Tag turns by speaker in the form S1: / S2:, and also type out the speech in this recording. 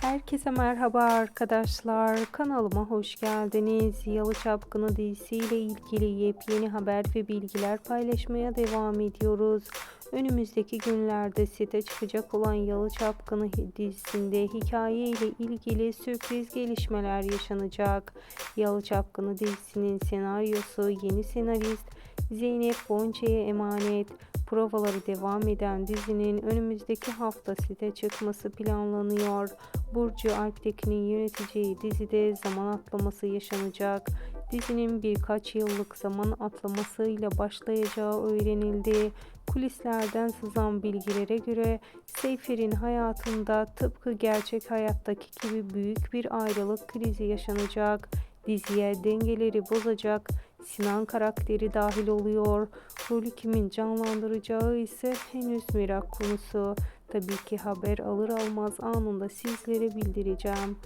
S1: Herkese merhaba arkadaşlar. Kanalıma hoş geldiniz. Yalı Çapkını dizisiyle ilgili yepyeni haber ve bilgiler paylaşmaya devam ediyoruz. Önümüzdeki günlerde site çıkacak olan Yalı Çapkını dizisinde hikaye ile ilgili sürpriz gelişmeler yaşanacak. Yalı Çapkını dizisinin senaryosu yeni senarist Zeynep Gonça'ya emanet. Provaları devam eden dizinin önümüzdeki hafta site çıkması planlanıyor. Burcu Alptekin'in yöneteceği dizide zaman atlaması yaşanacak. Dizinin birkaç yıllık zaman atlamasıyla başlayacağı öğrenildi. Kulislerden sızan bilgilere göre Seyfer'in hayatında tıpkı gerçek hayattaki gibi büyük bir ayrılık krizi yaşanacak. Diziye dengeleri bozacak Sinan karakteri dahil oluyor. Rolü kimin canlandıracağı ise henüz merak konusu. Tabii ki haber alır almaz anında sizlere bildireceğim.